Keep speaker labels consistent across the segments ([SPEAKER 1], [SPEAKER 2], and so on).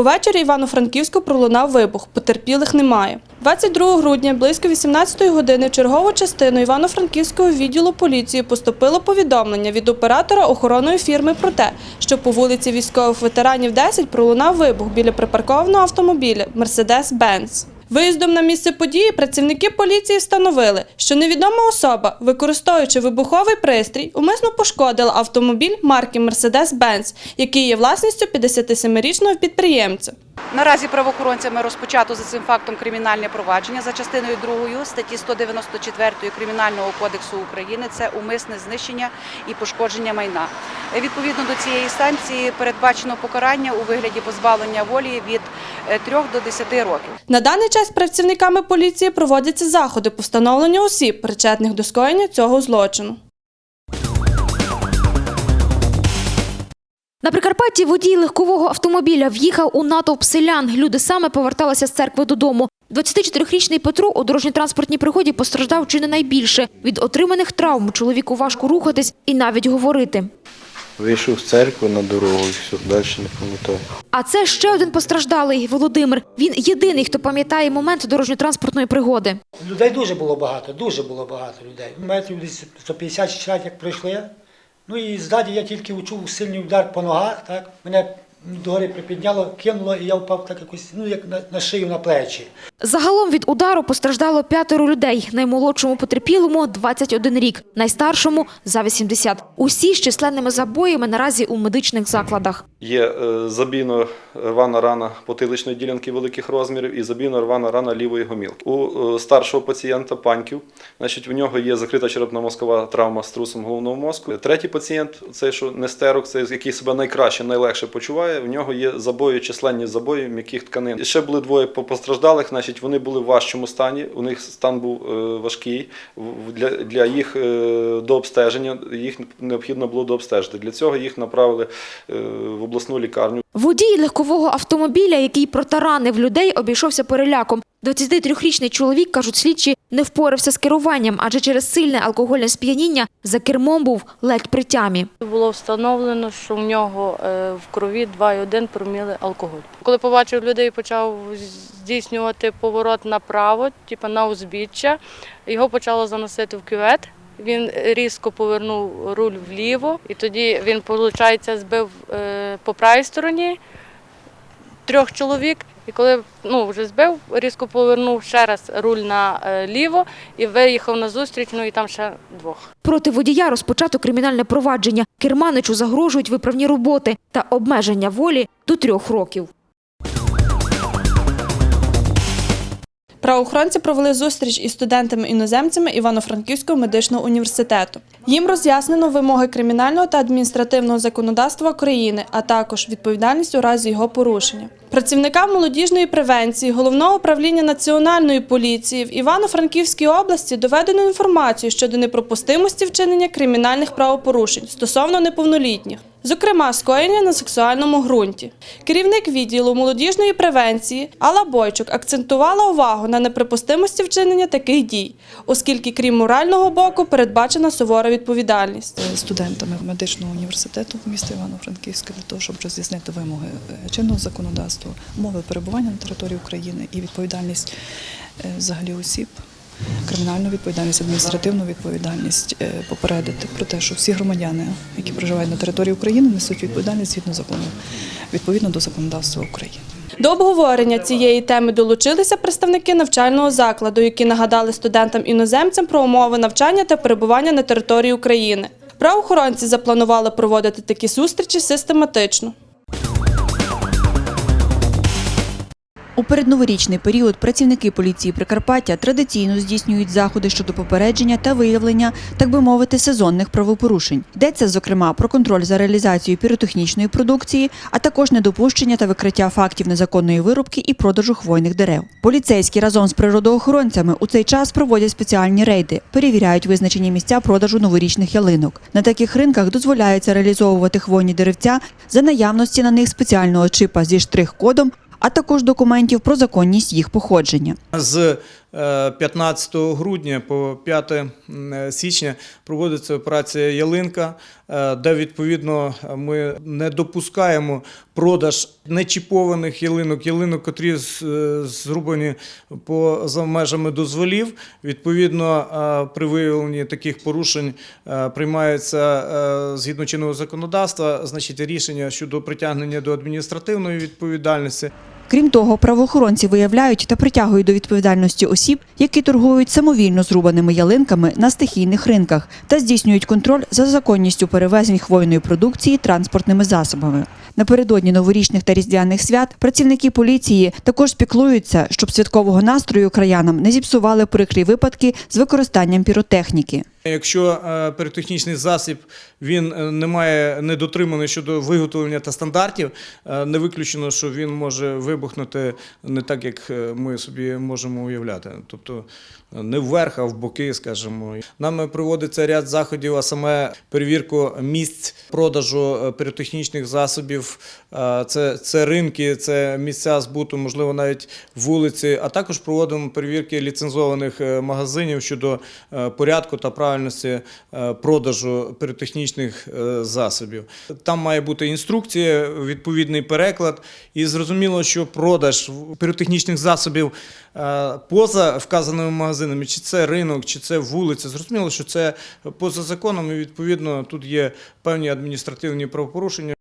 [SPEAKER 1] Увечері Івано-Франківську пролунав вибух, потерпілих немає. 22 грудня близько 18 години чергову частину Івано-Франківського відділу поліції поступило повідомлення від оператора охоронної фірми про те, що по вулиці військових ветеранів 10 пролунав вибух біля припаркованого автомобіля Mercedes-Benz. Виїздом на місце події працівники поліції встановили, що невідома особа, використовуючи вибуховий пристрій, умисно пошкодила автомобіль марки Mercedes-Benz, який є власністю 57-річного підприємця.
[SPEAKER 2] Наразі правоохоронцями розпочато за цим фактом кримінальне провадження за частиною 2 статті 194 Кримінального кодексу України. Це умисне знищення і пошкодження майна. Е, Відповідно до цієї санкції передбачено покарання у вигляді позбавлення волі від 3 до 10 років.
[SPEAKER 1] На даний час працівниками поліції проводяться заходи по встановленню осіб, причетних до скоєння цього злочину.
[SPEAKER 3] На Прикарпатті водій легкового автомобіля в'їхав у натовп селян. Люди саме поверталися з церкви додому. 24-річний Петро у дорожньо-транспортній пригоді постраждав чи не найбільше. Від отриманих травм чоловіку важко рухатись і навіть говорити.
[SPEAKER 4] Вийшов з церкви на дорогу і все, далі не пам'ятаю.
[SPEAKER 3] А це ще один постраждалий Володимир. Він єдиний, хто пам'ятає момент дорожньо-транспортної пригоди.
[SPEAKER 5] Людей дуже було багато, дуже було багато людей. Метрів десь 150-60 як пройшли. Ну і ззаді я тільки відчув сильний удар по ногах, так? Мене догори припідняло, кинуло, і я впав так якось, ну як на, на шию, на плечі.
[SPEAKER 3] Загалом від удару постраждало п'ятеро людей. Наймолодшому потерпілому – 21 рік, найстаршому – за 80. Усі з численними забоями наразі у медичних закладах.
[SPEAKER 6] Є е, забійно рвана рана потиличної ділянки великих розмірів і забійно рвана рана лівої гомілки. У е, старшого пацієнта паньків, значить, у нього є закрита черепно-мозкова травма з трусом головного мозку. Третій пацієнт, цей що нестерок, цей який себе найкраще, найлегше почуває. В нього є забої, численні забої м'яких тканин. І ще були двоє по- постраждалих. Значить, вони були в важчому стані. У них стан був е, важкий. Для, для їх е, до обстеження їх необхідно було дообстежити. Для цього їх направили е, в обласну лікарню.
[SPEAKER 3] Водій легкового автомобіля, який протаранив людей, обійшовся переляком. 23-річний чоловік, кажуть слідчі, не впорався з керуванням, адже через сильне алкогольне сп'яніння за кермом був ледь при тямі.
[SPEAKER 7] Було встановлено, що в нього е, в крові 2,1 проміли алкоголь. Коли побачив людей, почав здійснювати поворот направо, типу на узбіччя. Його почало заносити в кювет. Він різко повернув руль вліво, і тоді він, виходить, збив е, по правій стороні трьох чоловік. І коли ну, вже збив, різко повернув ще раз руль наліво і виїхав на зустріч, ну і там ще двох.
[SPEAKER 3] Проти водія розпочато кримінальне провадження. Керманичу загрожують виправні роботи та обмеження волі до трьох років.
[SPEAKER 1] Правоохоронці провели зустріч із студентами-іноземцями Івано-Франківського медичного університету. Їм роз'яснено вимоги кримінального та адміністративного законодавства України, а також відповідальність у разі його порушення. Працівникам молодіжної превенції головного управління національної поліції в Івано-Франківській області доведено інформацію щодо непропустимості вчинення кримінальних правопорушень стосовно неповнолітніх. Зокрема, скоєння на сексуальному ґрунті. Керівник відділу молодіжної превенції Алла Бойчук акцентувала увагу на неприпустимості вчинення таких дій, оскільки, крім морального боку, передбачена сувора відповідальність.
[SPEAKER 8] студентами медичного університету міста Івано-Франківська для того, щоб роз'яснити вимоги е, чинного законодавства, умови перебування на території України і відповідальність е, взагалі осіб. Кримінальну відповідальність, адміністративну відповідальність е, попередити про те, що всі громадяни, які проживають на території України, несуть відповідальність згідно закону, відповідно до законодавства України.
[SPEAKER 1] До обговорення цієї теми долучилися представники навчального закладу, які нагадали студентам-іноземцям про умови навчання та перебування на території України. Правоохоронці запланували проводити такі зустрічі систематично.
[SPEAKER 9] У передноворічний період працівники поліції Прикарпаття традиційно здійснюють заходи щодо попередження та виявлення, так би мовити, сезонних правопорушень. Йдеться, зокрема, про контроль за реалізацією піротехнічної продукції, а також недопущення та викриття фактів незаконної вирубки і продажу хвойних дерев. Поліцейські разом з природоохоронцями у цей час проводять спеціальні рейди, перевіряють визначені місця продажу новорічних ялинок. На таких ринках дозволяється реалізовувати хвойні деревця за наявності на них спеціального чипа зі штрих-кодом а також документів про законність їх походження.
[SPEAKER 10] З 15 грудня по 5 січня проводиться операція Ялинка, е, де відповідно ми не допускаємо продаж нечіпованих ялинок, ялинок, котрі е, зрубані поза межами дозволів. Відповідно, е, при виявленні таких порушень приймається згідно чинного законодавства, значить рішення щодо притягнення до адміністративної відповідальності.
[SPEAKER 9] Крім того, правоохоронці виявляють та притягують до відповідальності осіб, які торгують самовільно зрубаними ялинками на стихійних ринках та здійснюють контроль за законністю перевезень хвойної продукції транспортними засобами. Напередодні новорічних та різдвяних свят працівники поліції також спіклуються, щоб святкового настрою краянам не зіпсували прикрі випадки з використанням піротехніки.
[SPEAKER 10] Якщо е, піротехнічний засіб він е, не має недотриманий щодо виготовлення та стандартів, е, не виключено, що він може вибухнути не так, як ми собі можемо уявляти. Тобто не вверх, а в боки, скажімо. Нами проводиться ряд заходів, а саме перевірку місць продажу піротехнічних засобів. Це, це ринки, це місця збуту, можливо, навіть вулиці, а також проводимо перевірки ліцензованих магазинів щодо порядку та правильності е, продажу піротехнічних е, засобів. Там має бути інструкція, відповідний переклад, і зрозуміло, що продаж піротехнічних засобів е, поза вказаними магазинами, чи це ринок, чи це вулиця, зрозуміло, що це поза законом, і відповідно тут є певні адміністративні правопорушення.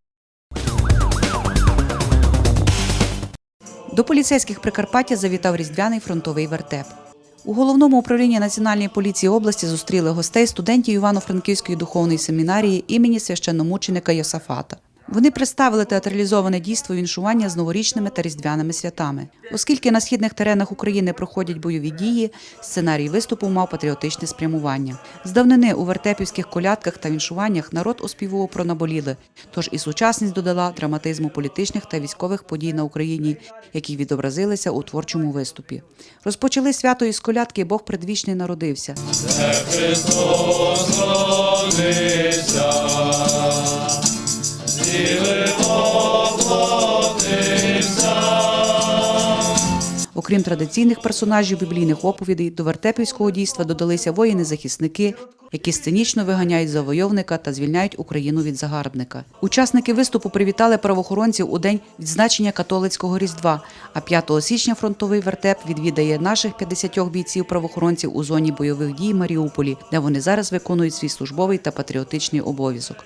[SPEAKER 2] До поліцейських Прикарпаття завітав різдвяний фронтовий вертеп. У головному управлінні Національної поліції області зустріли гостей студентів Івано-Франківської духовної семінарії імені священномученика Йосафата. Вони представили театралізоване дійство віншування з новорічними та різдвяними святами. Оскільки на східних теренах України проходять бойові дії, сценарій виступу мав патріотичне спрямування. З давнини у вертепівських колядках та віншуваннях народ оспівував про наболіле, тож і сучасність додала драматизму політичних та військових подій на Україні, які відобразилися у творчому виступі. Розпочали свято із колядки Бог предвічний народився. Окрім традиційних персонажів біблійних оповідей, до вертепівського дійства додалися воїни-захисники, які сценічно виганяють завойовника та звільняють Україну від загарбника. Учасники виступу привітали правоохоронців у день відзначення католицького різдва. А 5 січня фронтовий вертеп відвідає наших 50 бійців правоохоронців у зоні бойових дій Маріуполі, де вони зараз виконують свій службовий та патріотичний обов'язок.